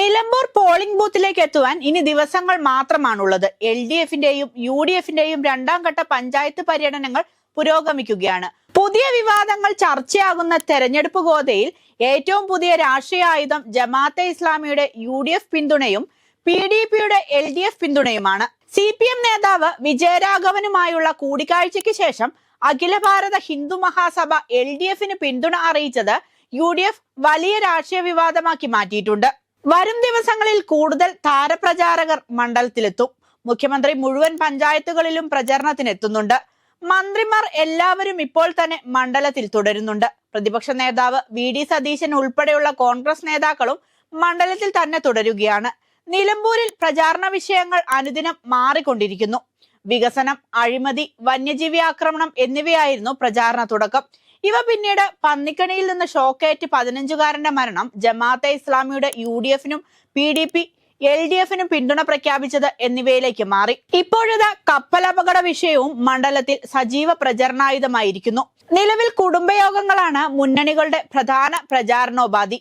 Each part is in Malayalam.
നിലമ്പൂർ പോളിംഗ് ബൂത്തിലേക്ക് എത്തുവാൻ ഇനി ദിവസങ്ങൾ മാത്രമാണുള്ളത്. എൽ ഡി എഫിന്റെയും യു ഡി എഫിന്റെയും രണ്ടാം ഘട്ട പഞ്ചായത്ത് പര്യടനങ്ങൾ പുരോഗമിക്കുകയാണ്. പുതിയ വിവാദങ്ങൾ ചർച്ചയാകുന്ന തെരഞ്ഞെടുപ്പ് ഗോതയിൽ ഏറ്റവും പുതിയ രാഷ്ട്രീയ ആയുധം ജമാഅത്തെ ഇസ്ലാമിയുടെ യു ഡി എഫ് പിന്തുണയും പി ഡി പിയുടെ എൽ ഡി എഫ് പിന്തുണയുമാണ്. സി പി എം നേതാവ് വിജയരാഘവനുമായുള്ള കൂടിക്കാഴ്ചയ്ക്ക് ശേഷം അഖില ഭാരത ഹിന്ദു മഹാസഭ എൽ ഡി എഫിന് പിന്തുണ അറിയിച്ചത് യു ഡി എഫ് വലിയ രാഷ്ട്രീയ വിവാദമാക്കി മാറ്റിയിട്ടുണ്ട്. വരും ദിവസങ്ങളിൽ കൂടുതൽ താരപ്രചാരകർ മണ്ഡലത്തിലെത്തും. മുഖ്യമന്ത്രി മുഴുവൻ പഞ്ചായത്തുകളിലും പ്രചരണത്തിനെത്തുന്നുണ്ട്. മന്ത്രിമാർ എല്ലാവരും ഇപ്പോൾ തന്നെ മണ്ഡലത്തിൽ തുടരുന്നുണ്ട്. പ്രതിപക്ഷ നേതാവ് വി ഡി സതീശൻ ഉൾപ്പെടെയുള്ള കോൺഗ്രസ് നേതാക്കളും മണ്ഡലത്തിൽ തന്നെ തുടരുകയാണ്. നിലമ്പൂരിൽ പ്രചാരണ വിഷയങ്ങൾ അനുദിനം മാറിക്കൊണ്ടിരിക്കുന്നു. വികസനം അഴിമതി വന്യജീവി ആക്രമണം എന്നിവയായിരുന്നു പ്രചാരണ തുടക്കം. ഇവ പിന്നീട് പന്നിക്കണിയിൽ നിന്ന് ഷോക്കേറ്റ് പതിനഞ്ചുകാരന്റെ മരണം ജമാഅത്തെ ഇസ്ലാമിയുടെ യു ഡി എഫിനും P D P L D എഫിനും പിന്തുണ പ്രഖ്യാപിച്ചത് എന്നിവയിലേക്ക് മാറി. ഇപ്പോഴത് കപ്പലപകട വിഷയവും മണ്ഡലത്തിൽ സജീവ പ്രചരണായുധമായിരിക്കുന്നു. നിലവിൽ കുടുംബയോഗങ്ങളാണ് മുന്നണികളുടെ പ്രധാന പ്രചാരണോപാധി.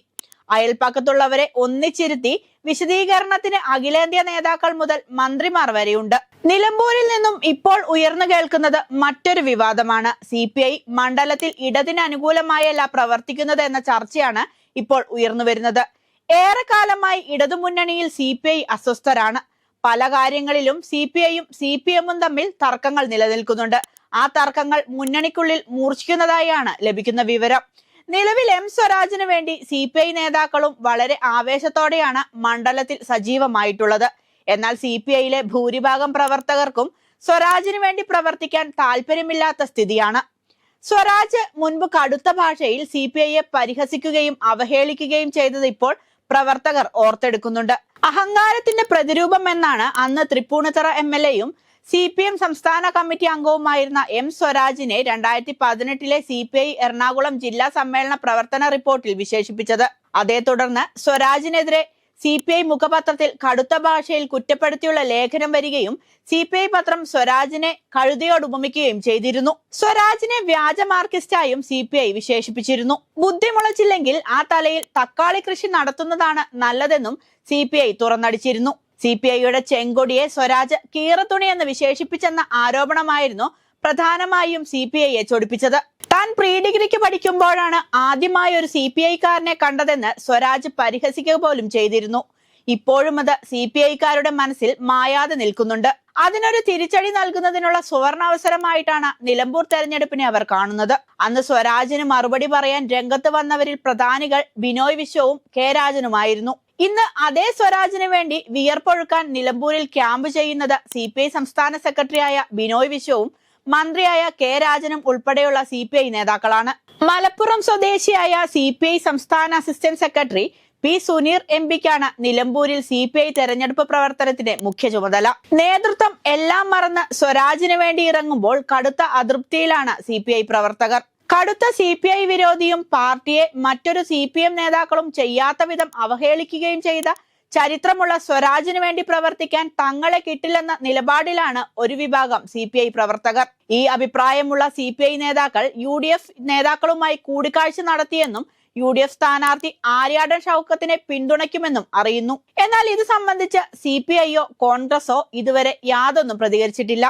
അയൽപ്പക്കത്തുള്ളവരെ ഒന്നിച്ചിരുത്തി വിശദീകരണത്തിന് അഖിലേന്ത്യാ നേതാക്കൾ മുതൽ മന്ത്രിമാർ വരെയുണ്ട്. നിലമ്പൂരിൽ നിന്നും ഇപ്പോൾ ഉയർന്നു കേൾക്കുന്നത് മറ്റൊരു വിവാദമാണ്. സി പി ഐ മണ്ഡലത്തിൽ ഇടതിന് അനുകൂലമായല്ല പ്രവർത്തിക്കുന്നത് എന്ന ചർച്ചയാണ് ഇപ്പോൾ ഉയർന്നു വരുന്നത്. ഏറെക്കാലമായി ഇടതുമുന്നണിയിൽ സി പി ഐ അസ്വസ്ഥരാണ്. പല കാര്യങ്ങളിലും സി പി ഐയും സി പി എമ്മും തമ്മിൽ തർക്കങ്ങൾ നിലനിൽക്കുന്നുണ്ട്. ആ തർക്കങ്ങൾ മുന്നണിക്കുള്ളിൽ മൂർച്ഛിക്കുന്നതായാണ് ലഭിക്കുന്ന വിവരം. നിലവിൽ എം സ്വരാജിന് വേണ്ടി സി നേതാക്കളും വളരെ ആവേശത്തോടെയാണ് മണ്ഡലത്തിൽ സജീവമായിട്ടുള്ളത്. എന്നാൽ സി പി ഐയിലെ ഭൂരിഭാഗം പ്രവർത്തകർക്കും സ്വരാജിന് വേണ്ടി പ്രവർത്തിക്കാൻ താല്പര്യമില്ലാത്ത സ്ഥിതിയാണ്. സ്വരാജ് മുൻപ് കടുത്ത ഭാഷയിൽ സി പി ഐയെ പരിഹസിക്കുകയും അവഹേളിക്കുകയും ചെയ്തത് ഇപ്പോൾ പ്രവർത്തകർ ഓർത്തെടുക്കുന്നുണ്ട്. അഹങ്കാരത്തിന്റെ പ്രതിരൂപം എന്നാണ് അന്ന് തൃപ്പൂണിത്തറ എം എൽ എയും സി പി എം സംസ്ഥാന കമ്മിറ്റി അംഗവുമായിരുന്ന എം സ്വരാജിനെ രണ്ടായിരത്തി പതിനെട്ടിലെ സി പി ഐ എറണാകുളം ജില്ലാ സമ്മേളന പ്രവർത്തന റിപ്പോർട്ടിൽ വിശേഷിപ്പിച്ചത്. അതേ തുടർന്ന് സ്വരാജിനെതിരെ സി പി ഐ മുഖപത്രത്തിൽ കടുത്ത ഭാഷയിൽ കുറ്റപ്പെടുത്തിയുള്ള ലേഖനം വരികയും സി പി ഐ പത്രം സ്വരാജിനെ കഴുതയോട് ഉപമിക്കുകയും ചെയ്തിരുന്നു. സ്വരാജിനെ വ്യാജ മാർക്കിസ്റ്റായും സി പി ഐ വിശേഷിപ്പിച്ചിരുന്നു. ബുദ്ധിമുളച്ചില്ലെങ്കിൽ ആ തലയിൽ തക്കാളി കൃഷി നടത്തുന്നതാണ് നല്ലതെന്നും സി പി ഐ തുറന്നടിച്ചിരുന്നു. സി പി ഐയുടെ ചെങ്കൊടിയെ സ്വരാജ് കീറത്തുണി എന്ന് വിശേഷിപ്പിച്ചെന്ന ആരോപണമായിരുന്നു പ്രധാനമായും സി പി ഐയെ ചൊടിപ്പിച്ചത്. താൻ പ്രീ ഡിഗ്രിക്ക് പഠിക്കുമ്പോഴാണ് ആദ്യമായി ഒരു സി പി ഐക്കാരനെ കണ്ടതെന്ന് സ്വരാജ് പരിഹസിക്കുക പോലും ചെയ്തിരുന്നു. ഇപ്പോഴും അത് സി പി ഐക്കാരുടെ മനസ്സിൽ മായാതെ നിൽക്കുന്നുണ്ട്. അതിനൊരു തിരിച്ചടി നൽകുന്നതിനുള്ള സുവർണാവസരമായിട്ടാണ് നിലമ്പൂർ തെരഞ്ഞെടുപ്പിനെ അവർ കാണുന്നത്. അന്ന് സ്വരാജിന് മറുപടി പറയാൻ രംഗത്ത് വന്നവരിൽ പ്രധാനികൾ ബിനോയ് വിശ്വവും കെ രാജനുമായിരുന്നു. ഇന്ന് അതേ സ്വരാജിന് വേണ്ടി വിയർപ്പൊഴുക്കാൻ നിലമ്പൂരിൽ ക്യാമ്പ് ചെയ്യുന്നത് സി സംസ്ഥാന സെക്രട്ടറിയായ ബിനോയ് വിശ്വവും മന്ത്രിയായ കെ രാജനും ഉൾപ്പെടെയുള്ള സി നേതാക്കളാണ്. മലപ്പുറം സ്വദേശിയായ സി പി ഐ സംസ്ഥാന assistant secretary P Suneer M പിക്കാണ് നിലമ്പൂരിൽ സി പി ഐ തെരഞ്ഞെടുപ്പ് പ്രവർത്തനത്തിന്റെ മുഖ്യ ചുമതല. നേതൃത്വം എല്ലാം മറന്ന് സ്വരാജിന് വേണ്ടി ഇറങ്ങുമ്പോൾ കടുത്ത അതൃപ്തിയിലാണ് സി പി ഐ പ്രവർത്തകർ. കടുത്ത സി പി ഐ വിരോധിയും പാർട്ടിയെ മറ്റൊരു സി പി എം നേതാക്കളും ചെയ്യാത്ത വിധം അവഹേളിക്കുകയും ചെയ്ത ചരിത്രമുള്ള സ്വരാജിന് വേണ്ടി പ്രവർത്തിക്കാൻ തങ്ങളെ കിട്ടില്ലെന്ന നിലപാടിലാണ് ഒരു വിഭാഗം സി പി ഐ പ്രവർത്തകർ. ഈ അഭിപ്രായമുള്ള സി പി ഐ നേതാക്കൾ യു ഡി എഫ് നേതാക്കളുമായി കൂടിക്കാഴ്ച നടത്തിയെന്നും യു ഡി എഫ് സ്ഥാനാർത്ഥി ആര്യാടൻ ഷൗക്കത്തിനെ പിന്തുണയ്ക്കുമെന്നും അറിയുന്നു. എന്നാൽ ഇത് സംബന്ധിച്ച് സി പി ഐയോ കോൺഗ്രസോ ഇതുവരെ യാതൊന്നും പ്രതികരിച്ചിട്ടില്ല.